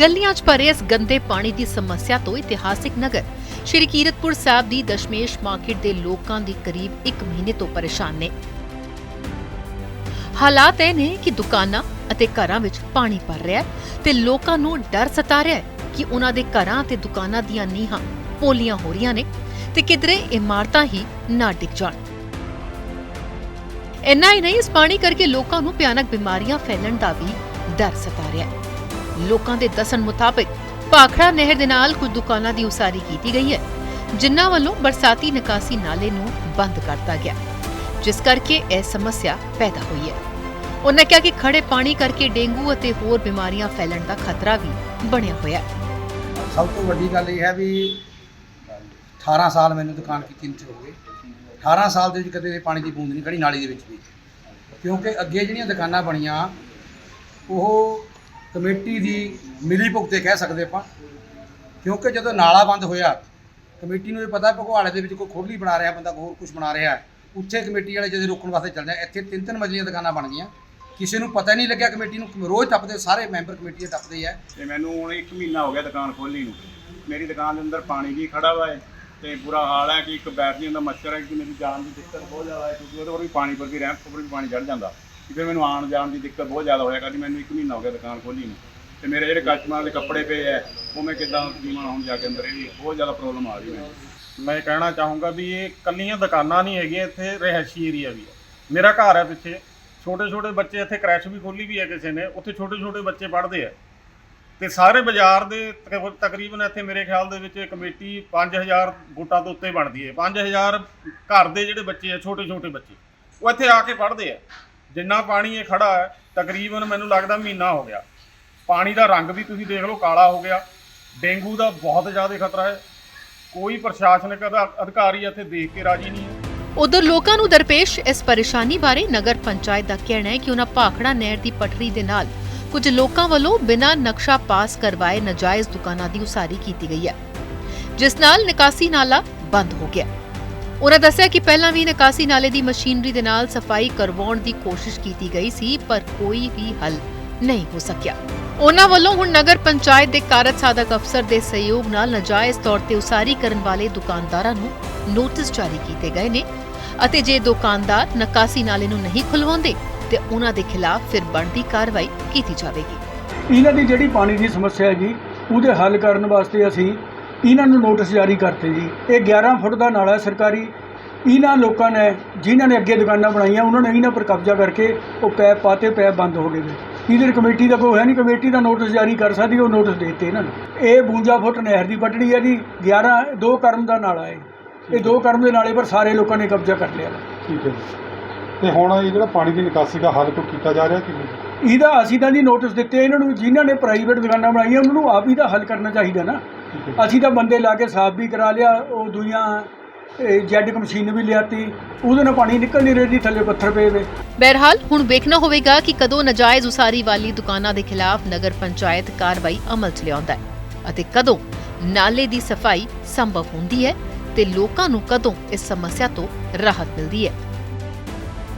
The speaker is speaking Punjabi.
ਗਲੀਆਂ 'ਚ ਭਰੇ ਇਸ ਗੰਦੇ ਪਾਣੀ ਦੀ ਸਮੱਸਿਆ ਤੋਂ ਇਤਿਹਾਸਿਕ ਨਗਰ ਸ਼੍ਰੀ ਕੀਰਤਪੁਰ ਸਾਹਿਬ ਦੀ ਦਸ਼ਮੇਸ਼ ਮਾਰਕੀਟ ਦੇ ਲੋਕਾਂ ਦੀ ਕਰੀਬ 1 ਮਹੀਨੇ ਤੋਂ ਪਰੇਸ਼ਾਨ ਨੇ। ਹਾਲਾਤ ਇਹ ਨੇ ਕਿ ਦੁਕਾਨਾਂ ਅਤੇ ਘਰਾਂ ਵਿੱਚ ਪਾਣੀ ਭਰ ਰਿਹਾ ਹੈ ਤੇ ਲੋਕਾਂ ਨੂੰ ਡਰ ਸਤਾ ਰਿਹਾ ਹੈ ਕਿ ਉਹਨਾਂ ਦੇ ਘਰਾਂ ਤੇ ਦੁਕਾਨਾਂ ਦੀਆਂ ਨੀਹਾਂ ਪੋਲੀਆਂ ਹੋ ਰਹੀਆਂ ਨੇ ਤੇ ਕਿਧਰੇ ਇਮਾਰਤਾਂ ਹੀ ਨਾ ਡਿੱਗ ਜਾਣ। ਇੰਨਾ ਹੀ ਨਹੀਂ, ਇਸ ਪਾਣੀ ਕਰਕੇ ਲੋਕਾਂ ਨੂੰ ਭਿਆਨਕ ਬਿਮਾਰੀਆਂ ਫੈਲਣ ਦਾ ਵੀ ਡਰ ਸਤਾ ਰਿਹਾ ਹੈ। ਲੋਕਾਂ ਦੇ ਦੱਸਣ ਮੁਤਾਬਕ ਭਾਖੜਾ ਨਹਿਰ ਦੇ ਨਾਲ ਕੁਝ ਦੁਕਾਨਾਂ ਦੀ ਉਸਾਰੀ ਕੀਤੀ ਗਈ ਹੈ, ਜਿਨ੍ਹਾਂ ਵੱਲੋਂ ਬਰਸਾਤੀ ਨਿਕਾਸੀ ਨਾਲੇ ਨੂੰ ਬੰਦ ਕਰਤਾ ਗਿਆ, ਜਿਸ ਕਰਕੇ ਇਹ ਸਮੱਸਿਆ ਪੈਦਾ ਹੋਈ ਹੈ। ਉਹਨਾਂ ਕਿਹਾ ਕਿ ਖੜੇ ਪਾਣੀ ਕਰਕੇ ਡੇਂਗੂ ਅਤੇ ਹੋਰ ਬਿਮਾਰੀਆਂ ਫੈਲਣ ਦਾ ਖਤਰਾ ਵੀ ਬਣਿਆ ਹੋਇਆ ਹੈ। ਸਭ ਤੋਂ ਵੱਡੀ ਗੱਲ ਇਹ ਹੈ ਵੀ 18 ਸਾਲ ਮੈਨੂੰ ਦੁਕਾਨ ਕੀਤੀ ਨੂੰ ਹੋ ਗਏ 18 ਸਾਲ ਦੇ ਵਿੱਚ ਕਦੇ ਵੀ ਪਾਣੀ ਦੀ ਬੂੰਦ ਨਹੀਂ ਖੜੀ ਨਾਲੀ ਦੇ ਵਿੱਚ ਵੀ। ਕਿਉਂਕਿ ਅੱਗੇ ਜਿਹੜੀਆਂ ਦੁਕਾਨਾਂ ਬਣੀਆਂ, ਉਹ ਕਮੇਟੀ ਦੀ ਮਿਲੀ ਭੁਗਤੇ ਕਹਿ ਸਕਦੇ ਆਪਾਂ। ਕਿਉਂਕਿ ਜਦੋਂ ਨਾਲਾ ਬੰਦ ਹੋਇਆ, ਕਮੇਟੀ ਨੂੰ ਇਹ ਪਤਾ ਭਗਵਾਲੇ ਦੇ ਵਿੱਚ ਕੋਈ ਖੋਲੀ ਬਣਾ ਰਿਹਾ ਬੰਦਾ ਹੋਰ ਕੁਝ ਬਣਾ ਰਿਹਾ ਉੱਥੇ ਕਮੇਟੀ ਵਾਲੇ ਜਦੋਂ ਰੋਕਣ ਵਾਸਤੇ ਚੱਲਦੇ ਇੱਥੇ ਤਿੰਨ ਤਿੰਨ ਮਜ਼ਲੀਆਂ ਦੁਕਾਨਾਂ ਬਣ ਗਈਆਂ। ਕਿਸੇ ਨੂੰ ਪਤਾ ਨਹੀਂ ਲੱਗਿਆ ਕਮੇਟੀ ਨੂੰ ਰੋਜ਼ ਟੱਪਦੇ, ਸਾਰੇ ਮੈਂਬਰ ਕਮੇਟੀ ਦੇ ਟੱਪਦੇ ਆ। ਤੇ ਮੈਨੂੰ ਹੁਣ 1 ਮਹੀਨਾ ਹੋ ਗਿਆ ਦੁਕਾਨ ਖੋਲੀ ਨੂੰ। ਮੇਰੀ ਦੁਕਾਨ ਦੇ ਅੰਦਰ ਪਾਣੀ ਵੀ ਖੜਾ ਵਾ ਹੈ ਤੇ ਬੁਰਾ ਹਾਲ ਹੈ ਕਿ ਇੱਕ ਬੈਠ ਨਹੀਂ ਹੁੰਦਾ ਮੱਛਰ ਹੈ ਕਿ ਮੇਰੀ ਜਾਨ ਦੀ ਦਿੱਕਤ ਬਹੁਤ ਜ਼ਿਆਦਾ ਹੈ ਕਿਉਂਕਿ ਉਹਦੇ ਉੱਪਰ ਵੀ ਪਾਣੀ ਪਰ ਵੀ ਰੈਂਪ ਉੱਪਰ ਵੀ ਪਾਣੀ ਚੜ ਜਾਂਦਾ। ਕਿ ਮੈਨੂੰ ਆਉਣ ਜਾਣ ਦੀ ਦਿੱਕਤ ਬਹੁਤ ਜ਼ਿਆਦਾ ਹੋਇਆ ਕਰਦੀ, ਮੈਨੂੰ 1 ਮਹੀਨਾ ਹੋ ਗਿਆ ਦੁਕਾਨ ਖੋਲੀ ਨੂੰ। ਤੇ ਮੇਰੇ ਜਿਹੜੇ ਕਸਟਮਰਾਂ ਦੇ ਕੱਪੜੇ ਪਏ ਐ, ਉਹ ਮੈਂ ਕਿਦਾਂ ਕੀਮਾ ਹੁਣ ਜਾ ਕੇ ਅੰਦਰ ਇਹ ਬਹੁਤ ਜ਼ਿਆਦਾ ਪ੍ਰੋਬਲਮ ਆ ਰਹੀ ਹੈ ਮੈਂ ਕਹਿਣਾ ਚਾਹੂੰਗਾ ਵੀ ਇਹ ਕੱਲੀਆਂ ਦੁਕਾਨਾਂ ਨਹੀਂ ਹੈਗੀਆਂ, ਇੱਥੇ ਰਹਿਸ਼ੀ ਏਰੀਆ ਵੀ ਹੈ ਮੇਰਾ ਘਰ ਹੈ ਪਿੱਛੇ। ਛੋਟੇ ਛੋਟੇ ਬੱਚੇ ਇੱਥੇ ਕ੍ਰੈਸ਼ ਵੀ ਖੋਲੀ ਵੀ ਹੈ ਕਿਸੇ ਨੇ। ਉੱਥੇ ਛੋਟੇ ਛੋਟੇ ਬੱਚੇ ਪੜ੍ਹਦੇ ਆ। ਤੇ ਸਾਰੇ ਬਾਜ਼ਾਰ ਦੇ ਤਕਰੀਬਨ ਇੱਥੇ ਮੇਰੇ ਖਿਆਲ ਦੇ ਵਿੱਚ ਕਮੇਟੀ 5000 ਵੋਟਾਂ ਤੋਂ ਉੱਤੇ ਬਣਦੀ ਹੈ। 5000 ਘਰ ਦੇ ਜਿਹੜੇ ਬੱਚੇ ਆ ਛੋਟੇ ਛੋਟੇ ਬੱਚੇ, ਉਹ ਇੱਥੇ ਆ ਕੇ ਪੜ੍ਹਦੇ ਆ। ਜਿੰਨਾ ਪਾਣੀ ਇਹ ਖੜਾ ਹੈ, ਤਕਰੀਬਨ ਮੈਨੂੰ ਲੱਗਦਾ ਮਹੀਨਾ ਹੋ ਗਿਆ। ਪਾਣੀ ਦਾ ਰੰਗ ਵੀ ਤੁਸੀਂ ਦੇਖ ਲਓ, ਕਾਲਾ ਹੋ ਗਿਆ। ਡੇਂਗੂ ਦਾ ਬਹੁਤ ਜ਼ਿਆਦਾ ਖਤਰਾ ਹੈ। ਕੋਈ ਪ੍ਰਸ਼ਾਸਨਿਕ ਅਧਿਕਾਰੀ ਇੱਥੇ ਦੇਖ ਕੇ ਰਾਜੀ ਨਹੀਂ ਹੈ। ਉਧਰ ਲੋਕਾਂ ਨੂੰ ਦਰਪੇਸ਼ ਇਸ ਪਰੇਸ਼ਾਨੀ ਬਾਰੇ ਨਗਰ ਪੰਚਾਇਤ ਦਾ ਕਹਿਣਾ ਹੈ ਕਿ ਉਹਨਾਂ ਭਾਖੜਾ ਨਹਿਰ ਦੀ ਪਟੜੀ ਦੇ ਨਾਲ ਕੁਝ ਲੋਕਾਂ ਵੱਲੋਂ ਬਿਨਾਂ ਨਕਸ਼ਾ ਪਾਸ ਕਰਵਾਏ ਨਜਾਇਜ਼ ਦੁਕਾਨਾਂ ਦੀ ਉਸਾਰੀ ਕੀਤੀ ਗਈ ਹੈ, ਜਿਸ ਨਾਲ ਨਿਕਾਸੀ ਨਾਲਾ ਬੰਦ ਹੋ ਗਿਆ। ਉਹਨਾਂ ਦੱਸਿਆ ਕਿ ਪਹਿਲਾਂ ਵੀ ਨਿਕਾਸੀ ਨਾਲੇ ਦੀ ਮਸ਼ੀਨਰੀ ਦੇ ਨਾਲ ਸਫ਼ਾਈ ਕਰਵਾਉਣ ਦੀ ਕੋਸ਼ਿਸ਼ ਕੀਤੀ ਗਈ ਸੀ, ਪਰ ਕੋਈ ਵੀ ਹੱਲ ਨਹੀਂ ਹੋ ਸਕਿਆ। ਉਹਨਾਂ ਵੱਲੋਂ ਹੁਣ ਨਗਰ ਪੰਚਾਇਤ ਦੇ ਕਾਰਜ ਸਾਧਕ ਅਫਸਰ ਦੇ ਸਹਿਯੋਗ ਨਾਲ ਨਜਾਇਜ਼ ਤੌਰ ਤੇ ਉਸਾਰੀ ਕਰਨ ਵਾਲੇ ਦੁਕਾਨਦਾਰਾਂ ਨੂੰ ਨੋਟਿਸ ਜਾਰੀ ਕੀਤੇ ਗਏ ਨੇ ਅਤੇ ਜੇ ਦੁਕਾਨਦਾਰ ਨਿਕਾਸੀ ਨਾਲੇ ਨੂੰ ਨਹੀਂ ਖੁਲਵਾਉਂਦੇ, ਤੇ ਉਹਨਾਂ ਦੇ ਖਿਲਾਫ ਫਿਰ ਬਣਦੀ ਕਾਰਵਾਈ ਕੀਤੀ ਜਾਵੇਗੀ। ਇਹਨਾਂ ਦੀ ਜਿਹੜੀ ਪਾਣੀ ਦੀ ਸਮੱਸਿਆ ਹੈਗੀ, ਉਹਦੇ ਹੱਲ ਕਰਨ ਵਾਸਤੇ ਅਸੀਂ ਇਹਨਾਂ ਨੂੰ ਨੋਟਿਸ ਜਾਰੀ ਕਰਤੇ ਜੀ। ਇਹ 11 ਫੁੱਟ ਦਾ ਨਾਲਾ ਸਰਕਾਰੀ। ਇਹਨਾਂ ਲੋਕਾਂ ਨੇ ਜਿਨ੍ਹਾਂ ਨੇ ਅੱਗੇ ਦੁਕਾਨਾਂ ਬਣਾਈਆਂ ਉਹਨਾਂ ਨੇ ਇਹਨਾਂ ਪਰ ਕਬਜ਼ਾ ਕਰਕੇ ਉਹ ਪੈਪ ਪਾਤੇ ਪੈਪ ਬੰਦ ਹੋ ਗਏ ਨੇ। ਇਹਦੇ ਕਮੇਟੀ ਦਾ ਕੋਈ ਹੈ ਨਹੀਂ ਕਮੇਟੀ ਦਾ ਨੋਟਿਸ ਜਾਰੀ ਕਰ ਸਕਦੀ ਉਹ ਨੋਟਿਸ ਦੇ ਦਿੱਤੇ ਇਹਨਾਂ ਨੂੰ। ਇਹ 52 ਫੁੱਟ ਨਹਿਰ ਦੀ ਪਟੜੀ ਹੈ ਜੀ। 11 ਦੋ ਕਰਮ ਦਾ ਨਾਲਾ ਹੈ। ਇਹ ਦੋ ਕਰਮ ਦੇ ਨਾਲੇ ਪਰ ਸਾਰੇ ਲੋਕਾਂ ਨੇ ਕਬਜ਼ਾ ਕਰ ਲਿਆ। ਠੀਕ ਹੈ ਤੇ ਹੁਣ ਇਹ ਜਿਹੜਾ ਪਾਣੀ ਦੀ ਨਿਕਾਸੀ ਦਾ ਹੱਲ ਕੋਈ ਕੀਤਾ ਜਾ ਰਿਹਾ ਕਿ ਨਹੀਂ? ਇਹਦਾ ਅਸੀਂ ਤਾਂ ਜੀ ਨੋਟਿਸ ਦਿੱਤੇ ਇਹਨਾਂ ਨੂੰ ਜਿਨ੍ਹਾਂ ਨੇ ਪ੍ਰਾਈਵੇਟ ਦੁਕਾਨਾਂ ਬਣਾਈਆਂ ਉਹਨਾਂ ਨੂੰ ਆਪ ਹੀ ਦਾ ਹੱਲ ਕਰਨਾ ਚਾਹੀਦਾ ਨਾ। ਅਸੀਂ ਤਾਂ ਬੰਦੇ ਲਾ ਕੇ ਸਾਫ਼ ਵੀ ਕਰਾ ਲਿਆ, ਉਹ ਦੂਈਆਂ ਜੈਡ ਮਸ਼ੀਨ ਵੀ ਲਿਆਤੀ, ਉਹਦੇ ਨਾਲ ਪਾਣੀ ਨਿਕਲ ਨਹੀਂ ਰਿਹਾ ਜੀ, ਥੱਲੇ ਪੱਥਰ ਪਏ ਵੇ। ਬਹਰਹਾਲ, ਹੁਣ ਵੇਖਣਾ ਹੋਵੇਗਾ ਕਿ ਕਦੋਂ ਨਜਾਇਜ਼ ਉਸਾਰੀ ਵਾਲੀ ਦੁਕਾਨਾਂ ਦੇ ਖਿਲਾਫ ਨਗਰ ਪੰਚਾਇਤ ਕਾਰਵਾਈ ਅਮਲ 'ਚ ਲਿਆਉਂਦਾ ਹੈ ਅਤੇ ਕਦੋਂ ਨਾਲੇ ਦੀ ਸਫ਼ਾਈ ਸੰਭਵ ਹੁੰਦੀ ਹੈ ਤੇ ਲੋਕਾਂ ਨੂੰ ਕਦੋਂ ਇਸ ਸਮੱਸਿਆ ਤੋਂ ਰਾਹਤ ਮਿਲਦੀ ਹੈ।